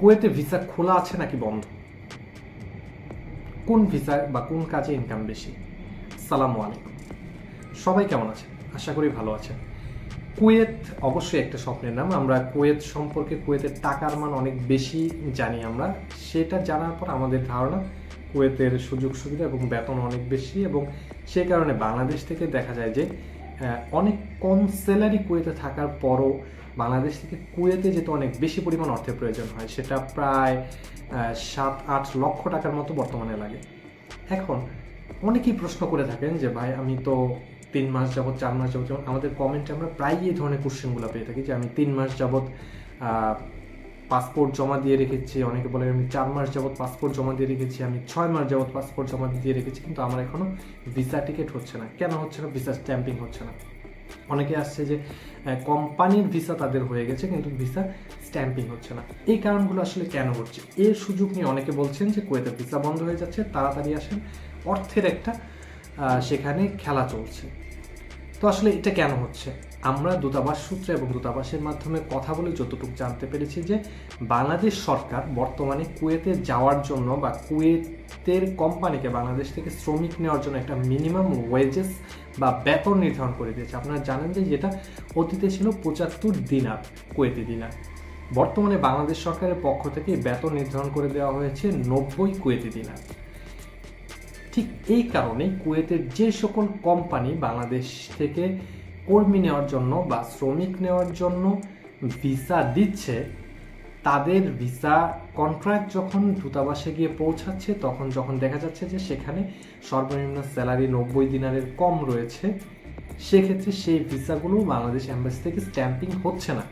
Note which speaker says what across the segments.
Speaker 1: কুয়েতে ভিসা খোলা আছে নাকি বন্ধ? কোন ভিসা বা কোন কাজে ইনকাম বেশি? সালামু আলাইকুম। সবাই কেমন আছে আশা করি ভালো আছেন। কুয়েত অবশ্যই একটা স্বপ্নের নাম। আমরা কুয়েত সম্পর্কে কুয়েতের টাকার মান অনেক বেশি জানি আমরা। সেটা জানার পর আমাদের ধারণা, কুয়েতের সুযোগ সুবিধা এবং বেতন অনেক বেশি এবং সে কারণে বাংলাদেশ থেকে দেখা যায় যে অনেক কম স্যালারি কুয়েতে থাকার পরও বাংলাদেশ থেকে কুয়েতে যেতে অনেক বেশি পরিমাণ অর্থের প্রয়োজন হয়। সেটা প্রায় সাত, আট লক্ষ টাকার মতো বর্তমানে লাগে। এখন অনেকেই প্রশ্ন করে থাকেন যে, ভাই, আমি তো তিন মাস যাবৎ, চার মাস যাবত যেমন আমাদের কমেন্টে আমরা প্রায়ই এই ধরনের কোশ্চেনগুলো পেয়ে থাকি যে, আমি তিন মাস যাবত পাসপোর্ট জমা দিয়ে রেখেছি, অনেকে বলে আমি চার মাস যাবত পাসপোর্ট জমা দিয়ে রেখেছি, আমি ছয় মাস যাবত পাসপোর্ট জমা দিয়ে রেখেছি, কিন্তু আমার এখনও ভিসা টিকিট হচ্ছে না। কেন হচ্ছে না? ভিসা স্ট্যাম্পিং হচ্ছে না। অনেকে আসছে যে কোম্পানির ভিসা তাদের হয়ে গেছে, কিন্তু ভিসা স্ট্যাম্পিং হচ্ছে না। এই কারণগুলো আসলে কেন হচ্ছে? এর সুযোগ নিয়ে অনেকে বলছেন যে, কুয়েতে ভিসা বন্ধ হয়ে যাচ্ছে, তাড়াতাড়ি আসেন। অর্থের একটা সেখানে খেলা চলছে। তো আসলে এটা কেন হচ্ছে? আমরা দূতাবাস সূত্রে এবং দূতাবাসের মাধ্যমে কথা বলে যতটুকু জানতে পেরেছি যে বাংলাদেশ সরকার বর্তমানে কুয়েতে যাওয়ার জন্য বা কুয়েতের কোম্পানিকে বাংলাদেশ থেকে শ্রমিক নেওয়ার জন্য একটা মিনিমাম ওয়েজেস বা বেতন নির্ধারণ করে দিয়েছে। আপনারা জানেন যে যেটা অতীতে ছিল পঁচাত্তর দিনার কুয়েতি দিনার। বর্তমানে বাংলাদেশ সরকারের পক্ষ থেকে বেতন নির্ধারণ করে দেওয়া হয়েছে নব্বই কুয়েতি দিনার। ঠিক এই কারণে কুয়েতের যে সকল কোম্পানি বাংলাদেশ থেকে কর্মী নেওয়ার জন্য বা শ্রমিক নেওয়ার জন্য ভিসা দিচ্ছে, তাদের ভিসা কন্ট্রাক্ট যখন দূতাবাসে গিয়ে পৌঁছাচ্ছে, তখন যখন দেখা যাচ্ছে যে সেখানে সর্বনিম্ন স্যালারি নব্বই দিনারের কম রয়েছে, সেক্ষেত্রে সেই ভিসাগুলো বাংলাদেশ অ্যাম্বাসি থেকে স্ট্যাম্পিং হচ্ছে না।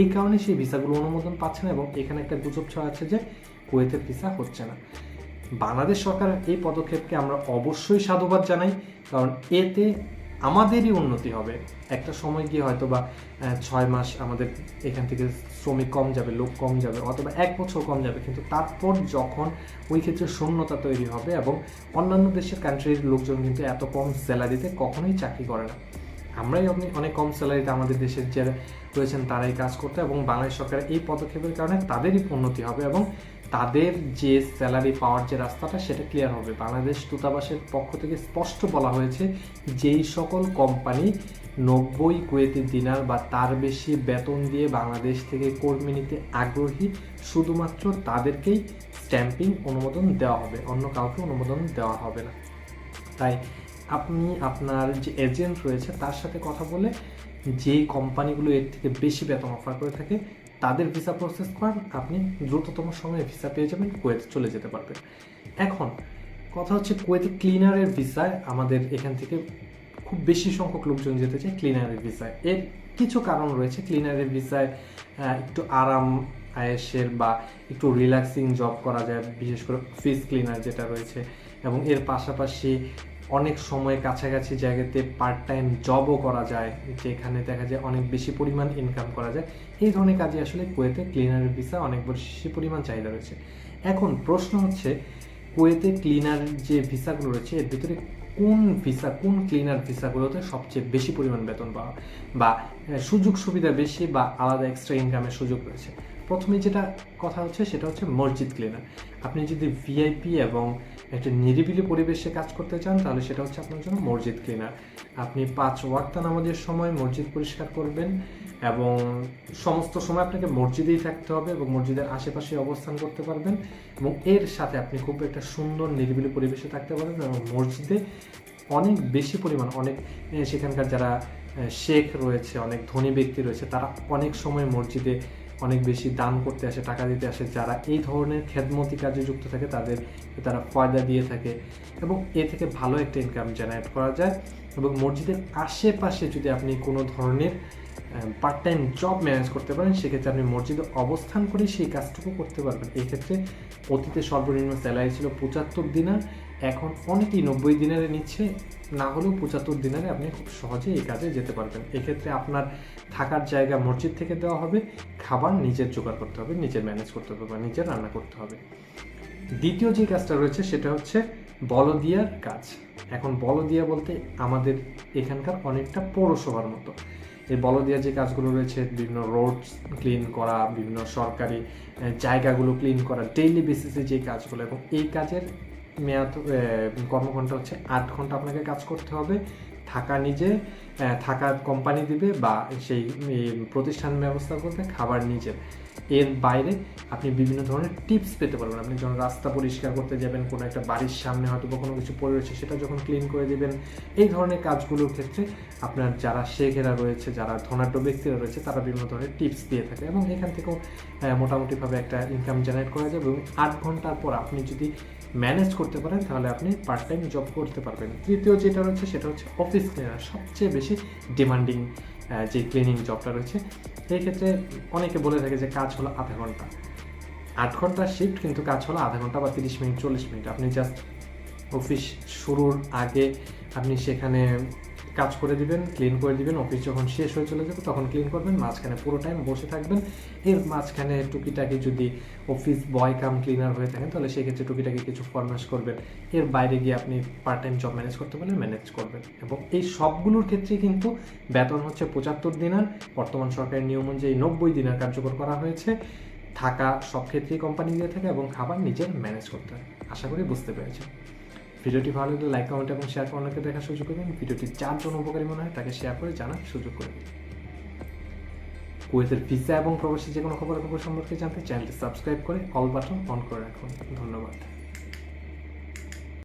Speaker 1: এই কারণে সেই ভিসাগুলো অনুমোদন পাচ্ছে না এবং এখানে একটা গুজব ছড়াচ্ছে যে কুয়েতের ভিসা হচ্ছে না। বাংলাদেশ সরকারের এই পদক্ষেপকে আমরা অবশ্যই সাধুবাদ জানাই, কারণ এতে আমাদেরই উন্নতি হবে। একটা সময় গিয়ে হয়তো বা ছয় মাস আমাদের এখান থেকে শ্রমিক কম যাবে, লোক কম যাবে, অথবা এক বছর কম যাবে। কিন্তু তারপর যখন ওই ক্ষেত্রে শূন্যতা তৈরি হবে এবং অন্যান্য দেশের কান্ট্রির লোকজন কিন্তু এত কম স্যালারিতে কখনোই চাকরি করে না। আমরাই আপনি অনেক কম স্যালারিতে আমাদের দেশের যারা রয়েছেন, তারাই কাজ করতে এবং বাংলাদেশ সরকারের এই পদক্ষেপের কারণে তাদেরই উন্নতি হবে এবং তাদের যে স্যালারি পাওয়ার যে রাস্তাটা, সেটা ক্লিয়ার হবে। বাংলাদেশ দূতাবাসের পক্ষ থেকে স্পষ্ট বলা হয়েছে যেই সকল কোম্পানি নব্বই কুয়েতি দিনার বা তার বেশি বেতন দিয়ে বাংলাদেশ থেকে কর্মী নিতে আগ্রহী, শুধুমাত্র তাদেরকেই স্ট্যাম্পিং অনুমোদন দেওয়া হবে। অন্য কাউকে অনুমোদন দেওয়া হবে না। তাই আপনি আপনার যে এজেন্ট রয়েছে, তার সাথে কথা বলে যেই কোম্পানিগুলো এর থেকে বেশি বেতন অফার করে থাকে তাদের ভিসা প্রসেস করান আপনি দ্রুততম সময়ে ভিসা পেয়ে যাবেন, কুয়েতে চলে যেতে পারবেন। এখন, কথা হচ্ছে কুয়েতে ক্লিনারের ভিসায় আমাদের এখান থেকে খুব বেশি সংখ্যক লোকজন যেতে চায় ক্লিনারের ভিসায়। এর কিছু কারণ রয়েছে। ক্লিনারের ভিসায় একটু আরাম, আয়েসের বা একটু রিল্যাক্সিং জব করা যায়, বিশেষ করে ফিস ক্লিনার যেটা রয়েছে। এবং এর পাশাপাশি অনেক সময় কাছাকাছি জায়গাতে পার্ট টাইম জবও করা যায়, যেখানে দেখা যায় অনেক বেশি পরিমাণ ইনকাম করা যায়। এই ধরনের কাজে আসলে কুয়েতে ক্লিনারের ভিসা অনেক বেশি পরিমাণ চাহিদা রয়েছে। এখন প্রশ্ন হচ্ছে, কুয়েতে ক্লিনার যে ভিসাগুলো রয়েছে, এর ভিতরে কোন ভিসা কোন ক্লিনার ভিসাগুলোতে সবচেয়ে বেশি পরিমাণ বেতন পাওয়া বা সুযোগ সুবিধা বেশি বা আলাদা এক্সট্রা ইনকামের সুযোগ রয়েছে? প্রথমে যেটা কথা হচ্ছে সেটা হচ্ছে মসজিদ ক্লিনার আপনি যদি ভিআইপি এবং একটা নিরিবিলি পরিবেশে কাজ করতে চান, তাহলে সেটা হচ্ছে আপনার জন্য মসজিদ ক্লিনার আপনি পাঁচ ওয়াক্তা নামাজের সময় মসজিদ পরিষ্কার করবেন এবং সমস্ত সময় আপনাকে মসজিদেই থাকতে হবে এবং মসজিদের আশেপাশে অবস্থান করতে পারবেন এবং এর সাথে আপনি খুব একটা সুন্দর নিরিবিলি পরিবেশে থাকতে পারবেন এবং মসজিদে অনেক বেশি পরিমাণ, অনেক সেখানকার যারা শেখ রয়েছে, অনেক ধনী ব্যক্তি রয়েছে, তারা অনেক সময় মসজিদে অনেক বেশি দান করতে আসে, টাকা দিতে আসে, যারা এই ধরনের খেদমতি কাজে যুক্ত থাকে তাদের, তারা ফয়দা দিয়ে থাকে এবং এ থেকে ভালো একটা ইনকাম জেনারেট করা যায় এবং মসজিদের আশেপাশে যদি আপনি কোনো ধরনের পার্ট টাইম জব ম্যানেজ করতে পারেন, সেক্ষেত্রে আপনি মসজিদে অবস্থান করে সেই কাজটুকু করতে পারবেন। এই ক্ষেত্রে অতীতে সর্বনিম্ন স্যালারি ছিল পঁচাত্তর দিনার এখন অনেকেই নব্বই দিনারে নিচ্ছে, না হলেও পঁচাত্তর দিনারে আপনি খুব সহজে এই কাজে যেতে পারবেন। এক্ষেত্রে আপনার থাকার জায়গা মসজিদ থেকে দেওয়া হবে, খাবার নিজের জোগাড় করতে হবে নিজের ম্যানেজ করতে হবে বা নিজের রান্না করতে হবে। দ্বিতীয় যে কাজটা রয়েছে সেটা হচ্ছে বলদিয়ার কাজ। এখন বলদিয়া বলতে আমাদের এখানকার অনেকটা পৌরসভার মতো। এই বলদিয়া যে কাজগুলো রয়েছে, বিভিন্ন রোড ক্লিন করা, বিভিন্ন সরকারি জায়গাগুলো ক্লিন করা ডেইলি বেসিসে যে কাজগুলো এবং এই কাজের মেয়াদ কর্মঘণ্টা হচ্ছে আট ঘণ্টা আপনাকে কাজ করতে হবে। থাকা নিজে থাকা কোম্পানি দিবে বা সেই প্রতিষ্ঠান ব্যবস্থা করবে, খাবার নিজের এর বাইরে আপনি বিভিন্ন ধরনের টিপস পেতে পারবেন। আপনি যখন রাস্তা পরিষ্কার করতে যাবেন, কোনো একটা বাড়ির সামনে হয়তো বা কোনো কিছু পড়ে রয়েছে, সেটা যখন ক্লিন করে দেবেন, এই ধরনের কাজগুলোর ক্ষেত্রে আপনার যারা শেখেরা রয়েছে, যারা ধনাঢ্য ব্যক্তিরা রয়েছে, তারা বিভিন্ন ধরনের টিপস দিয়ে থাকে এবং এখান থেকেও মোটামুটিভাবে একটা ইনকাম জেনারেট করা যাবে এবং আট ঘণ্টার পর আপনি যদি ম্যানেজ করতে পারেন, তাহলে আপনি পার্ট টাইম জব করতে পারবেন। তৃতীয় যেটা রয়েছে, সেটা হচ্ছে অফিস ক্লিনার সবচেয়ে বেশি ডিমান্ডিং যে ক্লিনিং জবটা রয়েছে। সেই ক্ষেত্রে অনেকে বলে থাকে যে কাজ হলো আধা ঘণ্টা। আট ঘণ্টার শিফট কিন্তু কাজ হলো আধা ঘণ্টা বা তিরিশ মিনিট, চল্লিশ মিনিট। আপনি জাস্ট অফিস শুরুর আগে আপনি সেখানে কাজ করে দিবেন ক্লিন করে দিবেন অফিস যখন শেষ হয়ে চলে যাবে তখন ক্লিন করবেন, মাঝখানে পুরো টাইম বসে থাকবেন। এর মাঝখানে টুকিটাকি যদি অফিস বয় কাম ক্লিনার হয়ে থাকেন, তাহলে সেক্ষেত্রে টুকিটাকি কিছু ফরমাস করবেন। এর বাইরে গিয়ে আপনি পার্ট টাইম জব ম্যানেজ করতে পারলে ম্যানেজ করবেন। এবং এই সবগুলোর ক্ষেত্রে কিন্তু বেতন হচ্ছে পঁচাত্তর দিনার। বর্তমান সরকারের নিয়ম অনুযায়ী নব্বই দিনার কার্যকর করা হয়েছে। থাকা সব ক্ষেত্রেই কোম্পানি দিয়ে থাকে এবং খাবার নিজের ম্যানেজ করতে হয়। আশা করি বুঝতে পেরেছেন। ভিডিওটি ভালো লাগলে লাইক কমেন্ট এবং শেয়ার করে অনেকে দেখার সুযোগ করবেন ভিডিওটি যার জন্য উপকারী মনে হয়, তাকে শেয়ার করে জানার সুযোগ করে দিন। কুয়েতের ভিসা এবং প্রবাসী যে কোনো খবর খবর সম্পর্কে জানতে চ্যানেলটি সাবস্ক্রাইব করে অল বাটন অন করে রাখুন। ধন্যবাদ।